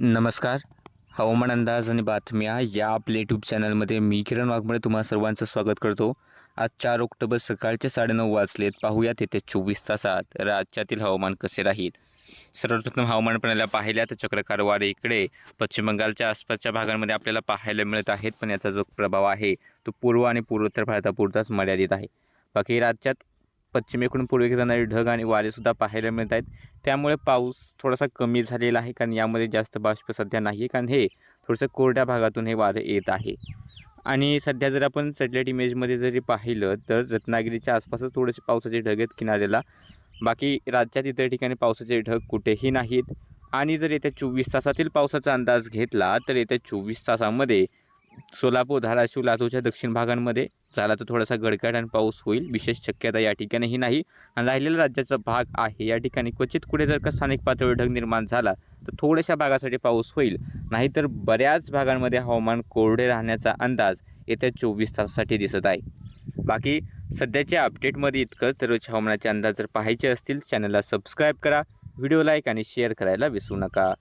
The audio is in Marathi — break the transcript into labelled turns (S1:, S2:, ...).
S1: नमस्कार. हवामान अंदाज आणि बातम्या या आपल्या यूट्यूब चॅनलमध्ये मी किरण वाघमळे तुम्हा सर्वांचं स्वागत करतो. आज चार ऑक्टोबर सकाळचे साडेनऊ वाजलेत. पाहूयात येत्या चोवीस तासात राज्यातील हवामान कसे राहील. सर्वप्रथम हवामान प्रणाल्या पाहिल्या तर चक्रकार वारे इकडे पश्चिम बंगालच्या आसपासच्या भागांमध्ये आपल्याला पाहायला मिळत आहेत पण याचा जो प्रभाव आहे तो पूर्व आणि पूर्वोत्तर भारतापुरताच मर्यादित आहे. बाकी राज्यात पश्चिमेकडून पूर्वेकडे जाणारे ढग आणि वारेसुद्धा पाहायला मिळत आहेत. त्यामुळे पाऊस थोडासा कमी झालेला आहे कारण यामध्ये जास्त बाष्प सध्या नाही आहे कारण हे थोडंसं कोरड्या भागातून हे वारं येत आहे. आणि सध्या जर आपण सॅटेलाईट इमेजमध्ये जरी पाहिलं तर रत्नागिरीच्या आसपासच थोडेसे पावसाचे ढग आहेत किनाऱ्याला. बाकी राज्यात इतर ठिकाणी पावसाचे ढग कुठेही नाहीत. आणि जर येत्या चोवीस तासातील पावसाचा अंदाज घेतला तर येत्या चोवीस तासामध्ये सोलापूर धाराशिव लातूरच्या दक्षिण भागांमध्ये झाला तर थोडासा गडगड आणि पाऊस होईल. विशेष शक्यता या ठिकाणीही नाही. आणि राहिलेला राज्याचा भाग आहे. या ठिकाणी क्वचित कुठे जर का स्थानिक पातळीवर ढग निर्माण झाला तर थोड्याशा भागासाठी पाऊस होईल. नाहीतर बऱ्याच भागांमध्ये हवामान कोरडे राहण्याचा अंदाज येत्या चोवीस तासासाठी दिसत आहे. बाकी सध्याच्या अपडेटमध्ये इतकंच. दररोज हवामानाचे अंदाज जर पाहायचे असतील चॅनलला सबस्क्राईब करा. व्हिडिओ लाईक आणि शेअर करायला विसरू नका.